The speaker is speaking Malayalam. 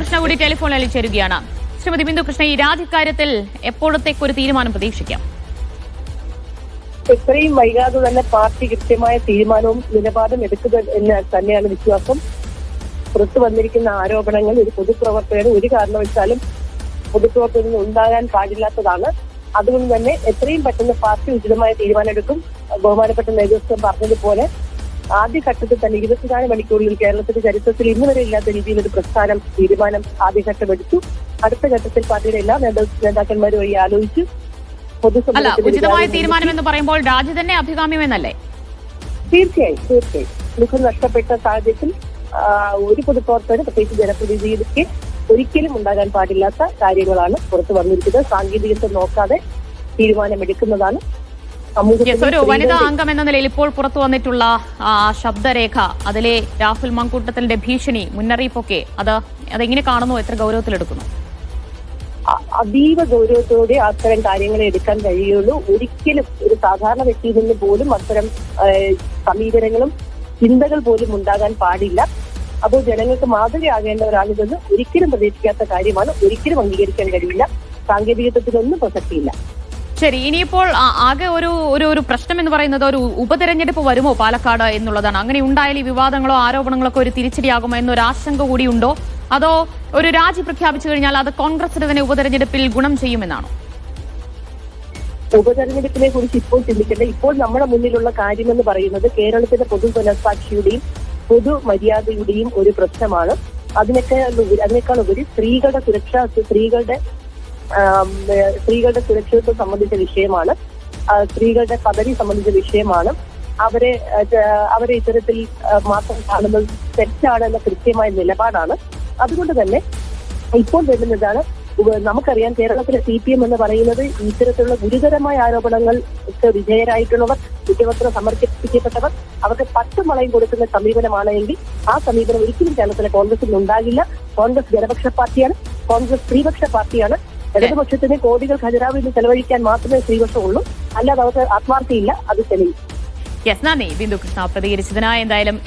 കൃഷ്ണ കൂടി ടെലിഫോണിൽ ചേരുകയാണ് ശ്രീമതി ബിന്ദു കൃഷ്ണ ഈ രാജിക്കാര്യത്തിൽ എപ്പോഴത്തേക്ക് ഒരു തീരുമാനം പ്രതീക്ഷിക്കാം? എത്രയും വൈകാതെ തന്നെ പാർട്ടി കൃത്യമായ തീരുമാനവും നിലപാടും എടുക്കുക എന്ന് തന്നെയാണ് വിശ്വാസം. പുറത്തു വന്നിരിക്കുന്ന ആരോപണങ്ങൾ ഒരു പൊതുപ്രവർത്തകന് ഒരു കാരണവശാലും പൊതുപ്രവർത്തകന് ഉണ്ടാകാൻ പാടില്ലാത്തതാണ്. അതുകൊണ്ട് തന്നെ എത്രയും പെട്ടെന്ന് പാർട്ടി ഉചിതമായ തീരുമാനമെടുക്കും ബഹുമാനപ്പെട്ട നേതൃത്വം പറഞ്ഞതുപോലെ ആദ്യഘട്ടത്തിൽ തന്നെ ഇരുപത്തിനാല് മണിക്കൂറിൽ കേരളത്തിന്റെ ചരിത്രത്തിൽ ഇന്ന് വരെ ഇല്ലാത്ത രീതിയിൽ ഒരു പ്രസ്ഥാനം തീരുമാനം ആദ്യഘട്ടം എടുത്തു അടുത്ത ഘട്ടത്തിൽ പാർട്ടിയുടെ എല്ലാ നേതാ- നേതാക്കന്മാരും വഴി ആലോചിച്ച് അല്ല ഉചിതമായ തീരുമാനം എന്ന് പറയുമ്പോൾ രാജി തന്നെ അഭികാമ്യമെന്നല്ലേ? തീർച്ചയായും തീർച്ചയായും. മുഖം നഷ്ടപ്പെട്ട സാഹചര്യത്തിൽ ഒരു പൊതുപ്രവർത്തകന് പ്രത്യേകിച്ച് ജനപ്രതിനിധിക്ക് ഒരിക്കലും ഉണ്ടാകാൻ പാടില്ലാത്ത കാര്യങ്ങളാണ് പുറത്തു വന്നിരിക്കുന്നത്. സാങ്കേതികത്വം നോക്കാതെ തീരുമാനമെടുക്കുന്നതാണ് യെസ് ഒരു വനിതാ അംഗം എന്ന നിലയിൽ ഇപ്പോൾ പുറത്തു വന്നിട്ടുള്ള ശബ്ദരേഖ. അതിലെ രാഹുൽ മങ്കൂട്ടത്തിന്റെ ഭീഷണി മുന്നറിയിപ്പൊക്കെ അത് അതെങ്ങനെ കാണുന്നു? എത്ര ഗൗരവത്തിലെടുക്കുന്നു? അതീവ ഗൗരവത്തോടെ അത്തരം കാര്യങ്ങളെ എടുക്കാൻ കഴിയുള്ളൂ. ഒരിക്കലും ഒരു സാധാരണ വ്യക്തിയിൽ നിന്ന് പോലും അത്തരം സമീപനങ്ങളും ചിന്തകൾ പോലും ഉണ്ടാകാൻ പാടില്ല. അപ്പോൾ ജനങ്ങൾക്ക് മാതൃകയാകേണ്ടവരാണിതെന്ന് ഒരിക്കലും പ്രതീക്ഷിക്കാത്ത കാര്യമാണ്. ഒരിക്കലും അംഗീകരിക്കാൻ കഴിയില്ല. സാങ്കേതികത്വത്തിനൊന്നും പ്രസക്തിയില്ല. ശരി ഇനിയിപ്പോൾ ആകെ ഒരു ഒരു ഒരു പ്രശ്നം എന്ന് പറയുന്നത് ഒരു ഉപതെരഞ്ഞെടുപ്പ് വരുമോ പാലക്കാട് എന്നുള്ളതാണ്. അങ്ങനെ ഉണ്ടായാൽ ഈ വിവാദങ്ങളോ ആരോപണങ്ങളോ ഒക്കെ ഒരു തിരിച്ചടിയാകുമോ എന്നൊരു ആശങ്ക കൂടിയുണ്ടോ അതോ ഒരു രാജി പ്രഖ്യാപിച്ചു കഴിഞ്ഞാൽ അത് കോൺഗ്രസിന് തന്നെ ഉപതെരഞ്ഞെടുപ്പിൽ ഗുണം ചെയ്യുമെന്നാണോ? ഉപതെരഞ്ഞെടുപ്പിനെ കുറിച്ച് ഇപ്പോൾ ചിന്തിക്കേണ്ട ഇപ്പോൾ നമ്മുടെ മുന്നിലുള്ള കാര്യമെന്ന് പറയുന്നത് കേരളത്തിന്റെ പൊതു പുനഃസാക്ഷിയുടെയും പൊതു മര്യാദയുടെയും ഒരു പ്രശ്നമാണ്. അതിനൊക്കെ അതിനേക്കാൾ ഉപരി സ്ത്രീകളുടെ സുരക്ഷ സ്ത്രീകളുടെ സ്ത്രീകളുടെ സുരക്ഷിതത്വം സംബന്ധിച്ച വിഷയമാണ്. സ്ത്രീകളുടെ പദവി സംബന്ധിച്ച വിഷയമാണ്. അവരെ അവരെ ഇത്തരത്തിൽ മാത്രം കാണുന്നത് തെറ്റാണ് എന്ന കൃത്യമായ നിലപാടാണ്. അതുകൊണ്ട് തന്നെ ഇപ്പോൾ വരുന്നതാണ് നമുക്കറിയാം കേരളത്തിലെ സി പി എം എന്ന് പറയുന്നത് ഇത്തരത്തിലുള്ള ഗുരുതരമായ ആരോപണങ്ങൾക്ക് വിധേയരായിട്ടുള്ളവർ കുറ്റപത്രം സമർപ്പിക്കപ്പെട്ടവർ അവർക്ക് പത്ത് വളയും കൊടുക്കുന്ന സമീപനമാണ് എങ്കിൽ ആ സമീപനം ഒരിക്കലും കേരളത്തിലെ കോൺഗ്രസിൽ ഉണ്ടാകില്ല. കോൺഗ്രസ് ജനപക്ഷ പാർട്ടിയാണ്. കോൺഗ്രസ് സ്ത്രീപക്ഷ പാർട്ടിയാണ്. ഇടതുപക്ഷത്തിന് കോടികൾ ഖജരാവിൽ നിന്ന് ചെലവഴിക്കാൻ മാത്രമേ സ്ത്രീപക്ഷമുള്ളൂ അല്ലാതെ അവർക്ക് ആത്മാർത്ഥിയില്ല. അത് തെളിയും യെസ് നന്ദി. ബിന്ദു കൃഷ്ണ പ്രതികരിച്ചതിനായി എന്തായാലും